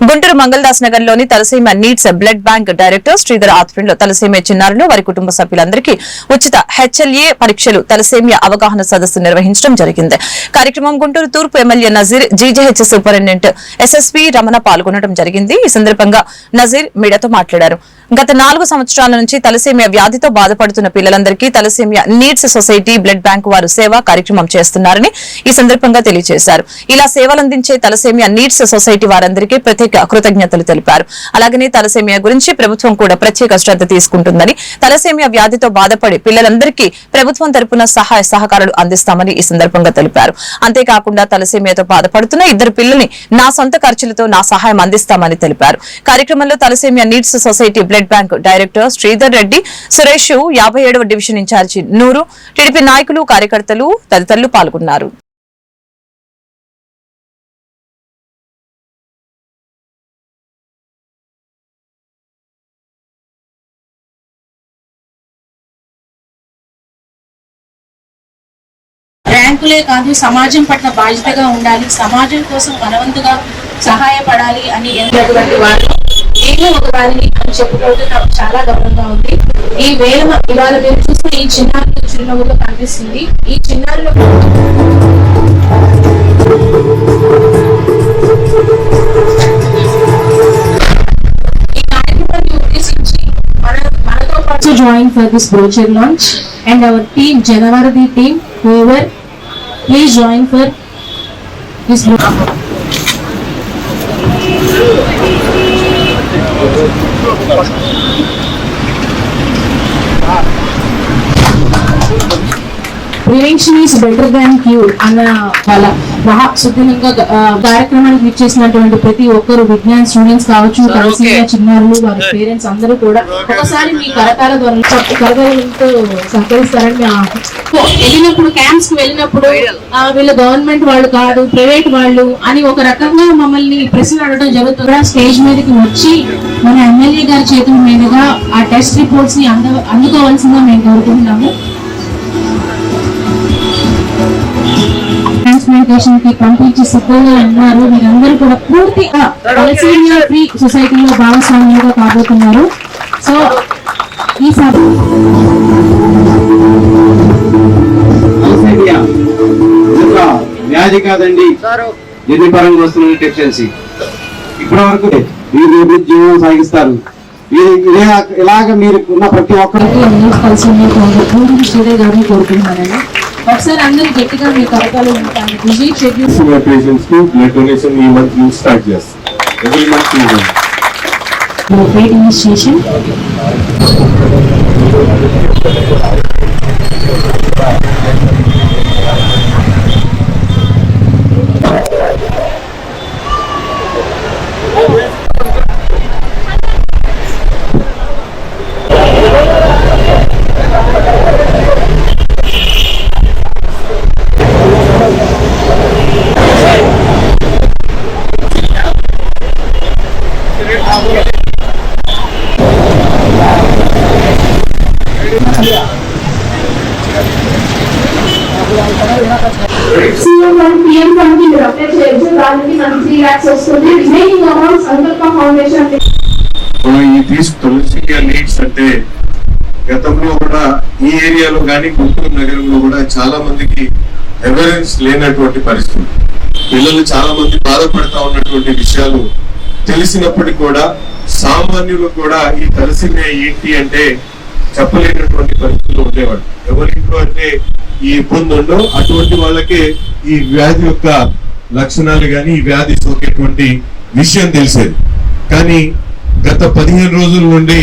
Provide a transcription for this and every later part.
గుంటూరు మంగళదాస్ నగర్లోని thalassemia needs blood bank director Sridhar ఆధ్వర్యంలో thalassemia చిన్నారులు వారి కుటుంబ సభ్యులందరికీ ఉచిత హెచ్ఎల్ఏ పరీక్షలు తలసేమియా అవగాహన సదస్సు నిర్వహించడం జరిగింది. కార్యక్రమం గుంటూరు తూర్పు MLA Nazeer GGH superintendent SSP Ramana పాల్గొనడం జరిగింది. ఈ సందర్భంగా నజీర్ మీడియాతో మాట్లాడారు. గత నాలుగు సంవత్సరాల నుంచి తలసేమియా వ్యాధితో బాధపడుతున్న పిల్లలందరికీ thalassemia needs society blood bank వారు సేవా కార్యక్రమం చేస్తున్నారని ఈ సందర్భంగా తెలియజేశారు. ఇలా సేవలందించే తలసేమియా నీడ్స్ సొసైటీ వారందరికీ ప్రత్యేక కృతజ్ఞతలు తెలిపారు. అలాగనే తలసేమియా గురించి ప్రభుత్వం కూడా ప్రత్యేక శ్రద్ధ తీసుకుంటుందని తలసేమియా వ్యాధితో బాధపడే పిల్లలందరికీ ప్రభుత్వం తరపున సహాయ సహకారాలు అందిస్తామని ఈ సందర్భంగా తెలిపారు. అంతేకాకుండా తలసేమియాతో బాధపడుతున్న ఇద్దరు పిల్లల్ని నా సొంత ఖర్చులతో నా సహాయం అందిస్తామని తెలిపారు. కార్యక్రమంలో thalassemia needs society blood bank director Sridhar Reddy Suresh యాభై ఏడవ డివిజన్ ఇన్ఛార్జి నూరు టీడీపీ నాయకులు కార్యకర్తలు తదితరులు పాల్గొన్నారు. ర్యాంకులే కాదు సమాజం పట్ల బాధ్యతగా ఉండాలి సమాజం కోసం బలవంతుగా సహాయపడాలి అని ఎంతటువంటి వారు నేను ఒక వారిని అని చెప్పుకోవడం నాకు చాలా గౌరవంగా ఉంది. ఈ వేల ఇవాళ మీరు చూస్తే ఈ చిన్నారులు చిరునవ్వులో కనిపిస్తుంది. ఈ చిన్నారులు ఈ కార్యక్రమాన్ని ఉద్దేశించి మన మనతో పాటు join for this brochure launch and our team January team whoever prevention is better than cure అన్న వాళ్ళ మహా సుదీర్ఘంగా ఆ, కార్యక్రమానికి ఇచ్చేసినటువంటి ప్రతి ఒక్కరు విజ్ఞాన స్టూడెంట్స్ కావచ్చు కలిసి చిన్నారులు వారి పేరెంట్స్ అందరూ కూడా ఒకసారి మీ కరతాల ద్వారా కరతాలతో సహకరిస్తారని వెళ్ళినప్పుడు క్యాంప్స్కి వెళ్ళినప్పుడు వీళ్ళు గవర్నమెంట్ వాళ్ళు కాదు ప్రైవేట్ వాళ్ళు అని ఒక రకంగా మమ్మల్ని ప్రశ్నలు అడగడం జరుగుతుంది. స్టేజ్ మీదకి వచ్చి మన ఎమ్మెల్యే గారి చేతుల మీదుగా ఆ టెస్ట్ రిపోర్ట్స్ని అంద అందుకోవాల్సిందిగా మేము కోరుకుంటున్నాము. ట్రాన్స్ప్లాంటేషన్కి పంపించి సిద్ధంగా ఉన్నారు. మీరందరూ కూడా పూర్తిగా ఫ్రీ సొసైటీలో భాగస్వామ్యంగా కాబోతున్నారు. సో ఈ సభ వ్యాధి కాదండి. జన్యు పరంగా వస్తున్న డెఫిషియన్సీ ఇప్పటి వరకు మీరు జీవనం సాగిస్తారు. ఇది- ఇదే ఇలాగ మీరు ఉన్న ప్రతి ఒక్కరు అందరూ కలిసి పూర్తి గారిని కోరుకుంటున్నానండి. ఒకసారి అందరూ గట్టిగా మీ కవితలు ఉంటాను బిజీ షెడ్యూల్ senior patients కి బ్లడ్ డొనేషన్ ఈ మంత్ నుంచి స్టార్ట్ చేస్తాం every month great initiation CM PM ఫండ్కి apply చేయొచ్చు. దానికి మనకి త్రీ వస్తుంది. రిమైనింగ్ అమౌంట్ సంకల్ప ఫౌండేషన్ ఈ నీడ్స్ అంటే గతంలో కూడా ఈ ఏరియాలో కానీ గుంటూరు నగరంలో కూడా చాలా మందికి అవేరెన్స్ లేనటువంటి పరిస్థితి. పిల్లలు చాలా మంది బాధపడతా ఉన్నటువంటి విషయాలు తెలిసినప్పటికీ కూడా సామాన్యులు కూడా ఈ తలసిమే ఏంటి అంటే చెప్పలేనటువంటి పరిస్థితులు ఉండేవాడు ఎవరింట్లో అంటే ఈ ఇబ్బంది ఉండవు అటువంటి వాళ్ళకే ఈ వ్యాధి యొక్క లక్షణాలు కానీ ఈ వ్యాధి సోకేటువంటి విషయం తెలిసేది. కానీ గత పదిహేను రోజుల నుండి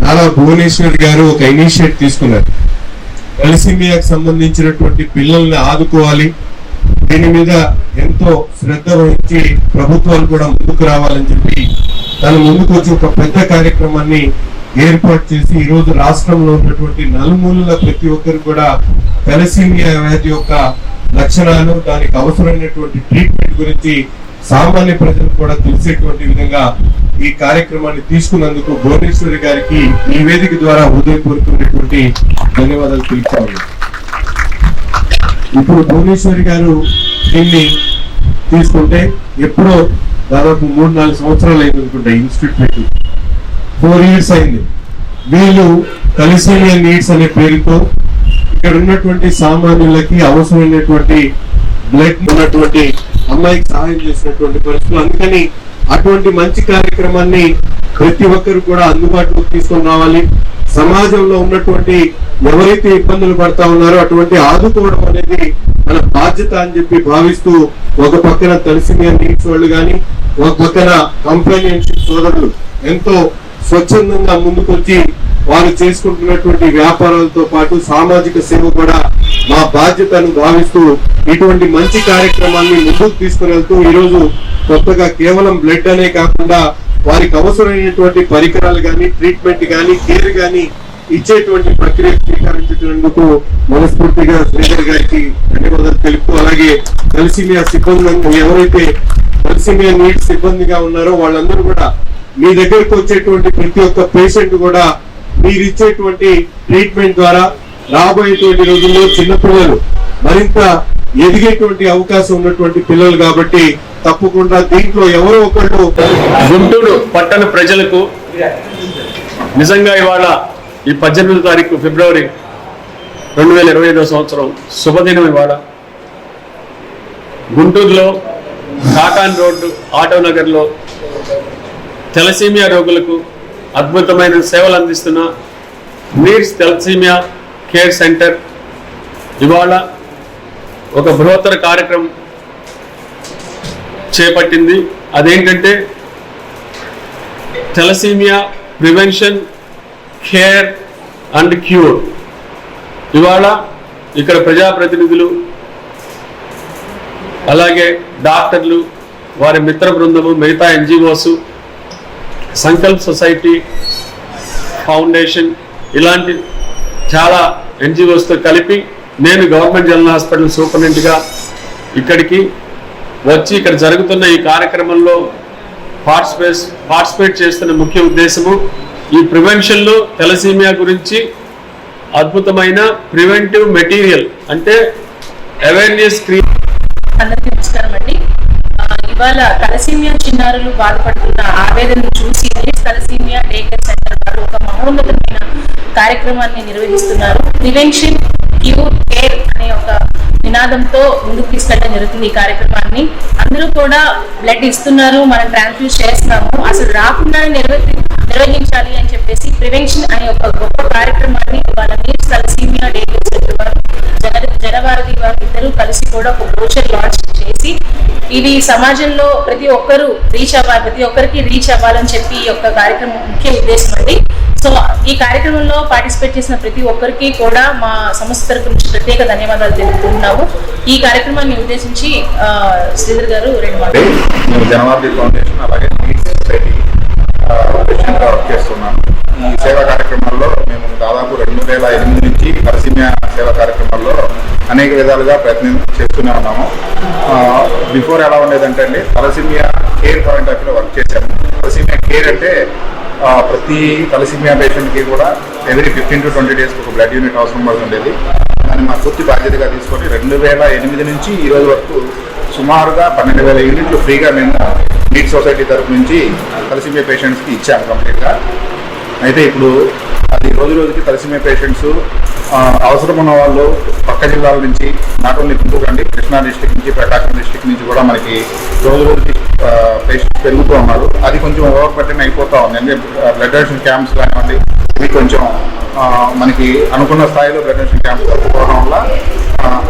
నారా భువనేశ్వర్ గారు ఒక ఇనిషియేట్ తీసుకున్నారు. తలసిమియాకి సంబంధించినటువంటి పిల్లల్ని ఆదుకోవాలి దీని మీద ఎంతో శ్రద్ధ వహించి ప్రభుత్వాలు కూడా ముందుకు రావాలని చెప్పి తను ముందుకు వచ్చి ఒక పెద్ద కార్యక్రమాన్ని ఏర్పాటు చేసి ఈ రోజు రాష్ట్రంలో ఉన్నటువంటి నలుమూలల ప్రతి ఒక్కరు కూడా తలసీమియా వ్యాధి యొక్క లక్షణాలు దానికి అవసరమైనటువంటి ట్రీట్మెంట్ గురించి సామాన్య ప్రజలు కూడా తెలిసేటువంటి విధంగా ఈ కార్యక్రమాన్ని తీసుకున్నందుకు భువనేశ్వరి గారికి ఈ వేదిక ద్వారా హృదయపూర్వకమైనటువంటి ధన్యవాదాలు తెలుపుతాము ఇప్పుడు భువనేశ్వరి గారు దీన్ని తీసుకుంటే ఎప్పుడో దాదాపు మూడు నాలుగు సంవత్సరాలు అయింది అనుకుంటా ఇన్స్టిట్యూట్ పెట్టి. ఫోర్ ఇయర్స్ అయింది. వీళ్ళు తలసేమియా నీడ్స్ అనే పేరుతో ఇక్కడ ఉన్నటువంటి సామాన్యులకి అవసరమైనటువంటి బ్లడ్ ఉన్నటువంటి అమ్మాయికి సహాయం చేసినటువంటి పరిస్థితులు. అందుకని అటువంటి మంచి కార్యక్రమాన్ని ప్రతి ఒక్కరు కూడా అందుబాటులోకి తీసుకొని రావాలి సమాజంలో ఉన్నటువంటి ఎవరైతే ఇబ్బందులు పడతా ఉన్నారో అటువంటి ఆదుకోవడం అనేది మన బాధ్యత అని చెప్పి భావిస్తూ ఒక పక్కన తలసిమియా నీడ్స్ వాళ్ళు కానీ ఒక పక్కన కంపానియన్షిప్ సోదరులు ఎంతో స్వచ్ఛందంగా ముందుకొచ్చి వారు చేసుకుంటున్నటువంటి వ్యాపారాలతో పాటు సామాజిక సేవ కూడా మా బాధ్యతను భావిస్తూ ఇటువంటి మంచి కార్యక్రమాన్ని ముందుకు తీసుకుని వెళ్తూ ఈరోజు కొత్తగా కేవలం బ్లడ్ అనే కాకుండా వారికి అవసరమైనటువంటి పరికరాలు కానీ ట్రీట్మెంట్ కానీ కేర్ కానీ ఇచ్చేటువంటి ప్రక్రియ స్వీకరించినందుకు మనస్ఫూర్తిగా శ్రీధర్ గారికి ధన్యవాదాలు తెలుపుతూ అలాగే కలిసిమియా సిబ్బంది ఎవరైతే కలిసిమియా నీట్ సిబ్బందిగా ఉన్నారో వాళ్ళందరూ కూడా మీ దగ్గరకు వచ్చేటువంటి ప్రతి ఒక్క పేషెంట్ కూడా మీరు ఇచ్చేటువంటి ట్రీట్మెంట్ ద్వారా రాబోయేటువంటి రోజుల్లో చిన్నపిల్లలు మరింత ఎదిగేటువంటి అవకాశం ఉన్నటువంటి పిల్లలు కాబట్టి తప్పకుండా దీంట్లో ఎవరో ఒకళ్ళు గుంటూరు పట్టణ ప్రజలకు నిజంగా ఇవాళ ఈ పద్దెనిమిదో తారీఖు ఫిబ్రవరి రెండు వేల ఇరవై ఐదో సంవత్సరం శుభదినం ఇవాళ. గుంటూరులో కాకాన్ రోడ్డు ఆటో నగర్లో తెలసీమియా రోగులకు అద్భుతమైన సేవలు అందిస్తున్న నీడ్స్ తెలసీమియా కేర్ సెంటర్. ఇవాళ ఒక బృహత్తర కార్యక్రమం చేపట్టింది. అదేంటంటే thalassemia prevention care and cure. ఇవాళ ఇక్కడ ప్రజాప్రతినిధులు అలాగే డాక్టర్లు వారి మిత్ర బృందము మిగతా ఎన్జిఓస్ సంకల్ప్ సొసైటీ ఫౌండేషన్ ఇలాంటి చాలా ఎన్జిఓస్తో కలిపి నేను గవర్నమెంట్ జనరల్ హాస్పిటల్ సూపరింటెండెంట్గా ఇక్కడికి వచ్చి ఇక్కడ జరుగుతున్న ఈ కార్యక్రమంలో పార్టిసిపేట్ పార్టిసిపేట్ చేస్తున్న ముఖ్య ఉద్దేశము ఈ ప్రివెన్షన్లో తెలసీమియా గురించి అద్భుతమైన ప్రివెంటివ్ మెటీరియల్ అంటే అవేర్నెస్ క్రియేట్ అందరికీ నమస్కారం అండి ఇవాళ తలసీమియా చిన్నారులు బాధపడుతున్న ఆవేదనను చూసి needs thalassemia day care centre వారు ఒక మహోన్నతమైన కార్యక్రమాన్ని నిర్వహిస్తున్నారు. ప్రివెన్షన్ క్యూర్ కేర్ అనే ఒక నినాదంతో ముందుకు తీసుకెళ్ళడం జరుగుతుంది ఈ కార్యక్రమాన్ని. అందరూ కూడా బ్లడ్ ఇస్తున్నారు మనం ట్రాన్స్ఫ్యూజ్ చేస్తున్నాము. అసలు రాకుండా నిర్వహి నిర్వహించాలి అని చెప్పేసి ప్రివెన్షన్ అనే ఒక గొప్ప కార్యక్రమాన్ని వాళ్ళ నీడ్స్ తలసీమియా డే వారు జన జనవారధి వారు ఇద్దరు కలిసి కూడా ఒక బ్రోచర్ లాంచ్ చేసి ఇది సమాజంలో ప్రతి ఒక్కరు రీచ్ అవ్వాలి ప్రతి ఒక్కరికి రీచ్ అవ్వాలని చెప్పి ఈ యొక్క కార్యక్రమం ముఖ్య ఉద్దేశం అండి. సో ఈ కార్యక్రమంలో పార్టిసిపేట్ చేసిన ప్రతి ఒక్కరికి కూడా మా సంస్థ తరపు నుంచి ప్రత్యేక ధన్యవాదాలు తెలుపుతున్నాము ఈ కార్యక్రమాన్ని ఉద్దేశించి శ్రీధర్ గారు రెండు మాటలు. ఫౌండేషన్ అలాగే వర్క్ చేస్తున్నాను. ఈ సేవా కార్యక్రమాల్లో మేము దాదాపు రెండు వేల ఎనిమిది నుంచి పరిసీమ్య సేవా కార్యక్రమాల్లో అనేక విధాలుగా ప్రయత్నం చేస్తూనే ఉన్నాము. బిఫోర్ ఎలా ఉండేదంటే అండి తలసీమియా కేర్ పాయింట్ ఆఫ్ వ్యూలో వర్క్ చేశాము. తలసీమియా కేర్ అంటే ప్రతి తలసిమియా పేషెంట్కి కూడా ఎవ్రీ ఫిఫ్టీన్ టు ట్వంటీ డేస్కి ఒక బ్లడ్ యూనిట్ అవసరం పడుతుండేది ఉండేది. దాన్ని మా పూర్తి బాధ్యతగా తీసుకొని రెండు వేల ఎనిమిది నుంచి ఈ రోజు వరకు సుమారుగా పన్నెండు వేల యూనిట్లు ఫ్రీగా మేము నీట్ సొసైటీ తరఫు నుంచి తలసిమియా పేషెంట్స్కి ఇచ్చాము కంప్లీట్గా. అయితే ఇప్పుడు అది రోజు రోజుకి తలసిమే పేషెంట్స్ అవసరం ఉన్న వాళ్ళు పక్క జిల్లాల నుంచి నాట్ ఓన్లీ గుంటూరు అండి కృష్ణా డిస్టిక్ నుంచి ప్రకాశం డిస్టిక్ నుంచి కూడా మనకి రోజు రోజుకి పేషెంట్స్ పెరుగుతూ ఉన్నారు. అది కొంచెం ఓవర్ పట్టిన అయిపోతూ ఉంది. అంటే బ్లడ్ డొనేషన్ క్యాంప్స్ కానివ్వండి ఇవి కొంచెం మనకి అనుకున్న స్థాయిలో బ్లడ్ డొనేషన్ క్యాంప్స్ తప్పకపోవడం వల్ల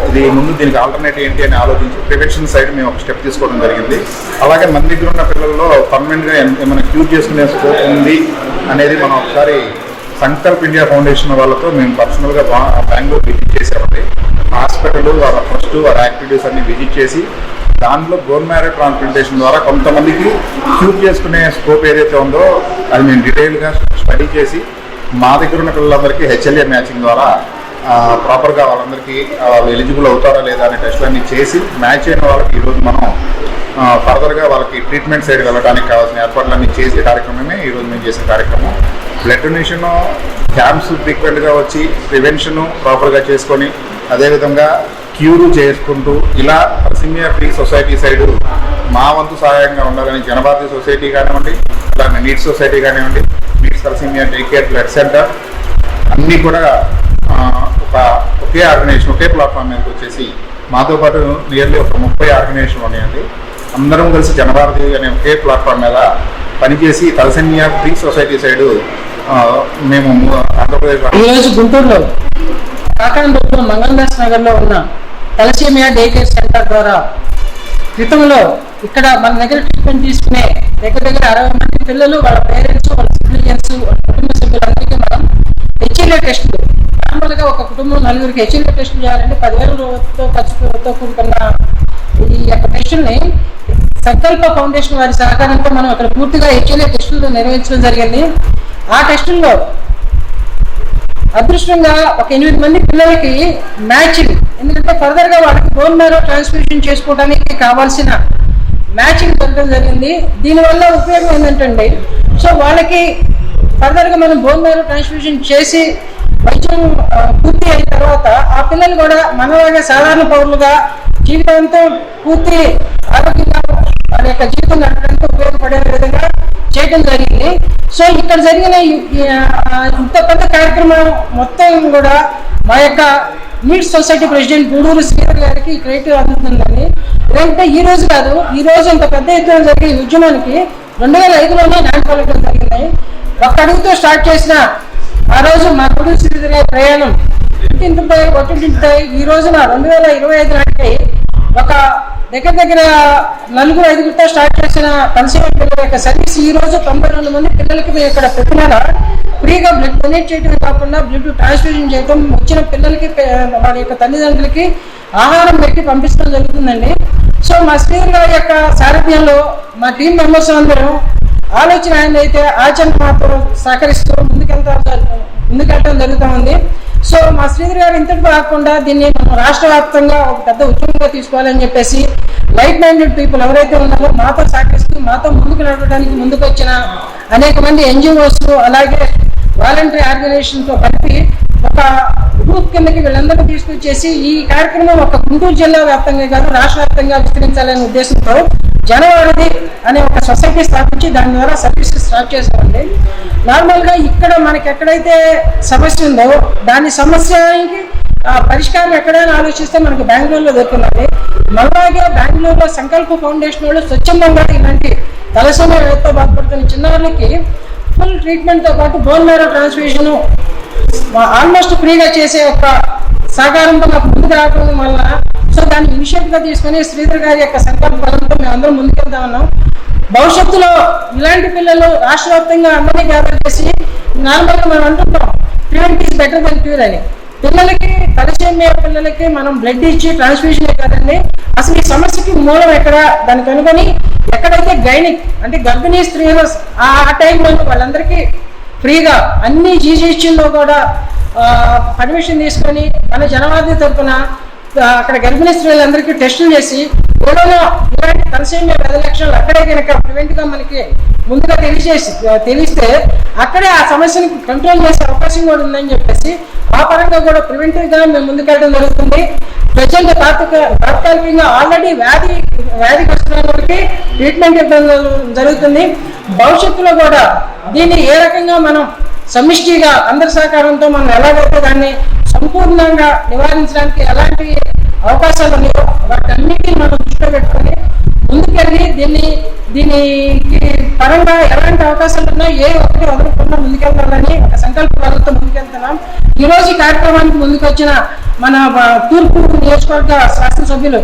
ఇది ముందు దీనికి ఆల్టర్నేట్ ఏంటి అని ఆలోచించి ప్రివెన్షన్ సైడ్ మేము ఒక స్టెప్ తీసుకోవడం జరిగింది. అలాగే మన దగ్గర ఉన్న పిల్లల్లో పర్మనెంట్గా ఏమైనా క్యూర్ చేసుకునే స్కోప్ ఉంది అనేది మనం ఒకసారి సంకల్ప్ ఇండియా ఫౌండేషన్ వాళ్ళతో మేము పర్సనల్గా బెంగళూరు విజిట్ చేసామండి. హాస్పిటల్ వాళ్ళ ఫస్ట్ వాళ్ళ యాక్టివిటీస్ అన్ని విజిట్ చేసి దాంట్లో బోన్ మ్యారో ట్రాన్స్ప్లాంటేషన్ ద్వారా కొంతమందికి క్యూర్ చేసుకునే స్కోప్ ఏదైతే ఉందో అది మేము డీటెయిల్గా స్టడీ చేసి మా దగ్గర ఉన్న పిల్లలందరికీ హెచ్ఎల్ఏ మ్యాచింగ్ ద్వారా ప్రాపర్గా వాళ్ళందరికీ వాళ్ళు ఎలిజిబుల్ అవుతారా లేదా అనే టెస్ట్లన్నీ చేసి మ్యాచ్ అయిన వాళ్ళకి ఈరోజు మనం ఫర్దర్గా వాళ్ళకి ట్రీట్మెంట్ సైడ్ వెళ్ళడానికి కావాల్సిన ఏర్పాట్లన్నీ చేసే కార్యక్రమమే ఈరోజు మేము చేసే కార్యక్రమం. బ్లడ్ డొనేషన్ క్యాంప్స్ ఫ్రీక్వెంట్గా వచ్చి ప్రివెన్షన్ ప్రాపర్గా చేసుకొని అదేవిధంగా క్యూరు చేసుకుంటూ ఇలా సీనియర్ ఫ్రీ సొసైటీ సైడు మా వంతు సహాయంగా ఉండాలని జనభారతి సొసైటీ కానివ్వండి అలానే నీట్ సొసైటీ కానివ్వండి needs senior day care blood centre అన్నీ కూడా ఒక ఒకే ఆర్గనైజేషన్ ఒకే ప్లాట్ఫామ్ మీదకి వచ్చేసి మాతో పాటు నియర్లీ ఒక ముప్పై ఆర్గనైజేషన్ ఉన్నాయండి. అందరం కలిసి జనభారతి అనే ఒకే ప్లాట్ఫామ్ మీద పనిచేసి తలసన్య ఫ్రీ సొసైటీ సైడు మేము ఆంధ్రప్రదేశ్ గుంటూరులో కాకాంబెట్లో మంగళదాస్ నగర్లో ఉన్న తలసీమియా డే కేర్ సెంటర్ ద్వారా క్రితంలో ఇక్కడ మన దగ్గర ట్రీట్మెంట్ తీసుకునే దగ్గర దగ్గర అరవై మంది పిల్లలు వాళ్ళ పేరెంట్స్ వాళ్ళ సిబ్లియన్స్ వాళ్ళ కుటుంబ సభ్యులందరికీ మనం హెచ్ఎల్ఏ టెస్టులు నార్మల్గా ఒక కుటుంబం నలుగురికి హెచ్ఎల్ఏ టెస్టులు చేయాలంటే పదివేల రూపాయలతో ఖర్చుతో కూడుకున్న ఈ యొక్క టెస్టుల్ని సంకల్ప ఫౌండేషన్ వారి సహకారంతో మనం అక్కడ పూర్తిగా హెచ్ఎల్ఏ టెస్టులు నిర్వహించడం జరిగింది. ఆ టెస్టుల్లో అదృష్టంగా ఒక ఎనిమిది మంది పిల్లలకి మ్యాచింగ్. ఎందుకంటే ఫర్దర్గా వాళ్ళకి బోన్ మ్యారో ట్రాన్స్మిషన్ చేసుకోవడానికి కావాల్సిన మ్యాచింగ్ జరగడం జరిగింది. దీనివల్ల ఉపయోగం ఏంటంటే సో వాళ్ళకి ఫర్దర్గా మనం బోన్ మ్యారో ట్రాన్స్మిషన్ చేసి వైద్యం పూర్తి అయిన తర్వాత ఆ పిల్లలు కూడా మనలాగా సాధారణ పౌరులుగా జీవితాంతం పూర్తి ఆరోగ్యంగా వాళ్ళ యొక్క జీవితం గడపడానికి ఉపయోగపడే విధంగా చేయడం జరిగింది. సో ఇక్కడ జరిగిన ఇంత పెద్ద కార్యక్రమం మొత్తం కూడా మా యొక్క needs society president Gudur Sridhar గారికి క్రెడిట్ అందుతుందని. ఏంటంటే ఈ రోజు కాదు ఈ రోజు ఇంత పెద్ద ఎత్తున జరిగే ఉద్యమానికి రెండు వేల ఐదులోనే ల్యాండ్ పలకడం జరిగినాయి ఒక్క అడుగుతో స్టార్ట్ చేసిన ఆ రోజు మా గూడూరు శ్రీధర్ గారి ప్రయాణం. ఇంటింటిపై ఒకటింటిపై ఈ రోజున రెండు వేల ఇరవై ఐదు నాటికి ఒక దగ్గర దగ్గర నలుగురు ఐదుగురితో స్టార్ట్ చేసిన కన్సీవర్ పిల్లల యొక్క సర్వీస్ ఈ రోజు తొంభై రెండు మంది పిల్లలకి మేము ఇక్కడ ప్రతి నెల ఫ్రీగా బ్లడ్ డొనేట్ చేయడం కాకుండా బ్లడ్ ట్రాన్స్ఫ్యూజన్ చేయడం వచ్చిన పిల్లలకి వారి యొక్క తల్లిదండ్రులకి ఆహారం పెట్టి పంపించడం జరుగుతుందండి. సో మా శ్రీధర్ గారి యొక్క సారథ్యంలో మా టీం మెంబర్స్ అందరూ ఆలోచన ఆయన అయితే ఆచరణ మాత్రం సహకరిస్తూ ముందుకెళ్తా ముందుకెళ్ళడం జరుగుతూ ఉంది. సో మా శ్రీధర్ గారు ఇంతటి కాకుండా దీన్ని మనం రాష్ట్ర వ్యాప్తంగా ఒక పెద్ద ఉద్యమంగా తీసుకోవాలని చెప్పేసి లైట్ మైండెడ్ పీపుల్ ఎవరైతే ఉన్నారో మాతో సహకరిస్తూ మాతో ముందుకు నడవడానికి ముందుకు వచ్చిన అనేక మంది ఎన్జిఓస్ అలాగే వాలంటరీ ఆర్గనైజేషన్తో కలిపి ఒక గ్రూప్ కిందకి వీళ్ళందరూ తీసుకొచ్చేసి ఈ కార్యక్రమం ఒక గుంటూరు జిల్లా వ్యాప్తంగా కాదు రాష్ట్ర వ్యాప్తంగా విస్తరించాలనే ఉద్దేశంతో జనవారధి అనే ఒక సొసైటీ స్థాపించి దాని ద్వారా సర్వీసెస్ స్టార్ట్ చేసామండి నార్మల్గా ఇక్కడ మనకి ఎక్కడైతే సమస్య ఉందో దాని సమస్యకి ఆ పరిష్కారం ఎక్కడైనా ఆలోచిస్తే మనకి బెంగళూరులో దొరుకుతుంది మళ్ళాగే బెంగళూరులో సంకల్ప ఫౌండేషన్ వాళ్ళు స్వచ్ఛందంగా ఇలాంటి తలసమతో బాధపడుతున్న చిన్నవాళ్ళకి ఫుల్ ట్రీట్మెంట్తో పాటు బోన్ మేరో ట్రాన్స్ఫ్యూషన్ ఆల్మోస్ట్ ఫ్రీగా చేసే ఒక సహకారంతో మాకు ముందుకు రావడం వల్ల సో దాన్ని ఇనిషియేటివ్గా తీసుకొని శ్రీధర్ గారి యొక్క సంకల్ప బలంతో మేము అందరం ముందుకెళ్తా ఉన్నాం. భవిష్యత్తులో ఇలాంటి పిల్లలు రాష్ట్ర వ్యాప్తంగా అందరినీ గ్యాదర్ చేసి నార్మల్గా మనం అంటుంటాం prevent is better than cure అని. పిల్లలకి తలసేమియా పిల్లలకి మనం బ్లడ్ ఇచ్చి ట్రాన్స్ఫ్యూషన్ కాదండి అసలు ఈ సమస్యకి మూలం ఎక్కడ? దాన్ని కనుగొని ఎక్కడైతే గైనిక్ అంటే గర్భిణీ స్త్రీలు ఆ టైంలో వాళ్ళందరికీ ఫ్రీగా అన్ని జీజీహెచ్లో కూడా పర్మిషన్ తీసుకొని మన జనవాది తరపున అక్కడ గర్భిణీ స్త్రీలందరికీ టెస్టులు చేసి కరోనా ఇలాంటి తలసేమియా పది లక్షలు అక్కడే కనుక ప్రివెంట్గా మనకి ముందుగా తెలియజేసి తెలిస్తే అక్కడే ఆ సమస్యని కంట్రోల్ చేసే అవకాశం కూడా ఉందని చెప్పేసి ఆ పరంగా కూడా ప్రివెంటివ్గా మేము ముందుకెళ్ళడం జరుగుతుంది. ప్రజెంట్ తాత్విక తాత్కాలికంగా ఆల్రెడీ వ్యాధి వ్యాధిగ్రస్తుల వాళ్ళకి ట్రీట్మెంట్ ఇవ్వడం జరుగుతుంది. భవిష్యత్తులో కూడా దీన్ని ఏ రకంగా మనం సమిష్టిగా అందరి సహకారంతో మనం ఎలాగైతే దాన్ని సంపూర్ణంగా నివారించడానికి ఎలాంటి అవకాశాలు ఉన్నాయో వాటన్నిటిని మనం దృష్టిలో పెట్టుకొని ముందుకెళ్ళి దీన్ని దీనికి పరంగా ఎలాంటి అవకాశాలు ఉన్నాయో ఏ ఒక్కటి వదలకుండా ముందుకెళ్తామని ఒక సంకల్ప బలంతో ముందుకెళ్తున్నాం. ఈరోజు కార్యక్రమానికి ముందుకు వచ్చిన మన తూర్పు నియోజకవర్గ శాసనసభ్యులు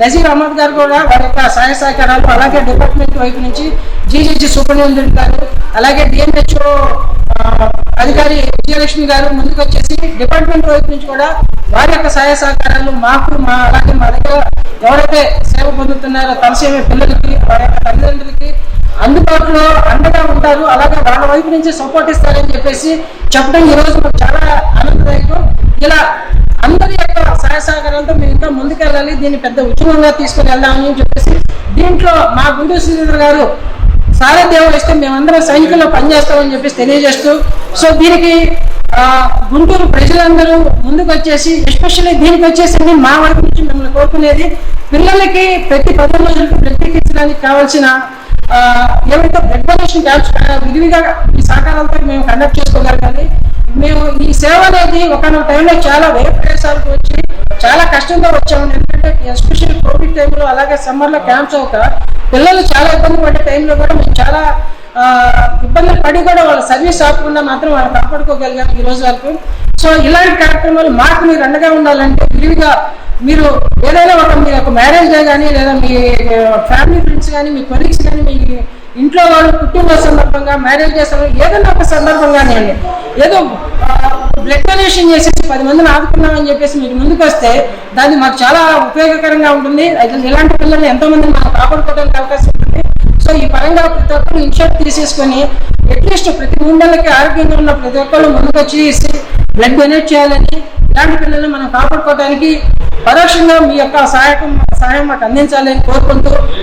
నజీర్ అహ్మద్ గారు కూడా వారి యొక్క సహాయ సహకారాలు అలాగే డిపార్ట్మెంట్ వైపు నుంచి జీజీజీ సూపరింటెండెంట్ గారు అలాగే డిఎంహెచ్ఓ అధికారి విజయలక్ష్మి గారు ముందుకు వచ్చేసి డిపార్ట్మెంట్ వైపు నుంచి కూడా వారి యొక్క సహాయ సహకారాలు మాకు మా అలాగే మా దగ్గర ఎవరైతే సేవ పొందుతున్నారో తలసేమే పిల్లలకి వారి యొక్క తల్లిదండ్రులకి అందుబాటులో అండగా ఉంటారు అలాగే వాళ్ళ వైపు నుంచి సపోర్ట్ ఇస్తారని చెప్పేసి చెప్పడం ఈ రోజు మాకు చాలా ఆనందదాయకం. ఇలా అందరి యొక్క సహాయ సహకారాలతో మేము ఇంకా ముందుకెళ్ళాలి దీన్ని పెద్ద ఉద్యమంగా తీసుకుని వెళ్దామని చెప్పేసి దీంట్లో మా గుండూ శ్రీధర్ గారు సారథ్యం వహిస్తే మేమందరం సైనికుల్లో పనిచేస్తామని చెప్పేసి తెలియజేస్తూ సో దీనికి గుంటూరు ప్రజలందరూ ముందుకు వచ్చేసి ఎస్పెషల్లీ దీనికి వచ్చేసి మా వారి నుంచి మిమ్మల్ని కోరుకునేది పిల్లలకి ప్రతి పది రోజులకు ప్రత్యేకించడానికి కావాల్సిన ఏవైతే బ్లడ్ డొనేషన్ క్యాంప్స్ విధివిగా ఈ సహకారాలతో మేము కండక్ట్ చేసుకోగలగాలి మేము ఈ సేవ అనేది ఒకనొక టైంలో చాలా వేరే ప్రదేశాలకు వచ్చి చాలా కష్టంతో వచ్చాము ఎందుకంటే ఎస్పెషల్లీ కోవిడ్ టైంలో అలాగే సమ్మర్లో క్యాంప్స్ అవుతా పిల్లలు చాలా ఇబ్బంది పడే టైంలో కూడా మేము చాలా ఇబ్బందులు పడి కూడా వాళ్ళ సర్వీస్ ఆపకుండా మాత్రం వాళ్ళు కాపాడుకోగలిగారు ఈ రోజు వరకు. సో ఇలాంటి కార్యక్రమాలు మాకు మీరు అండగా ఉండాలంటే విరివిగా మీరు ఏదైనా ఒక మీ యొక్క మ్యారేజ్ డే కానీ లేదా మీ ఫ్యామిలీ ఫ్రెండ్స్ కానీ మీ కొలీగ్స్ కానీ మీ ఇంట్లో వాళ్ళు కుటుంబ సందర్భంగా మ్యారేజ్ డే ఏదైనా ఒక సందర్భంగానే అండి. ఏదో బ్లడ్ డొనేషన్ చేసేసి పది మందిని ఆదుకున్నామని చెప్పేసి మీరు ముందుకు వస్తే దాన్ని మాకు చాలా ఉపయోగకరంగా ఉంటుంది. అయితే ఇలాంటి పిల్లల్ని ఎంతోమంది మనం కాపాడుకోవడానికి అవకాశం సో ఈ పరంగా ప్రతి ఒక్కరు ఇన్షర్ట్ తీసేసుకొని అట్లీస్ట్ ప్రతి మూడు ఆరోగ్యంగా ఉన్న ప్రతి ఒక్కరు ముందుకు వచ్చి బ్లడ్ డొనేట్ చేయాలని ఇలాంటి పిల్లల్ని మనం కాపాడుకోవడానికి పరోక్షంగా మీ యొక్క సహాయకం సహాయం మాకు అందించాలని కోరుకుంటూ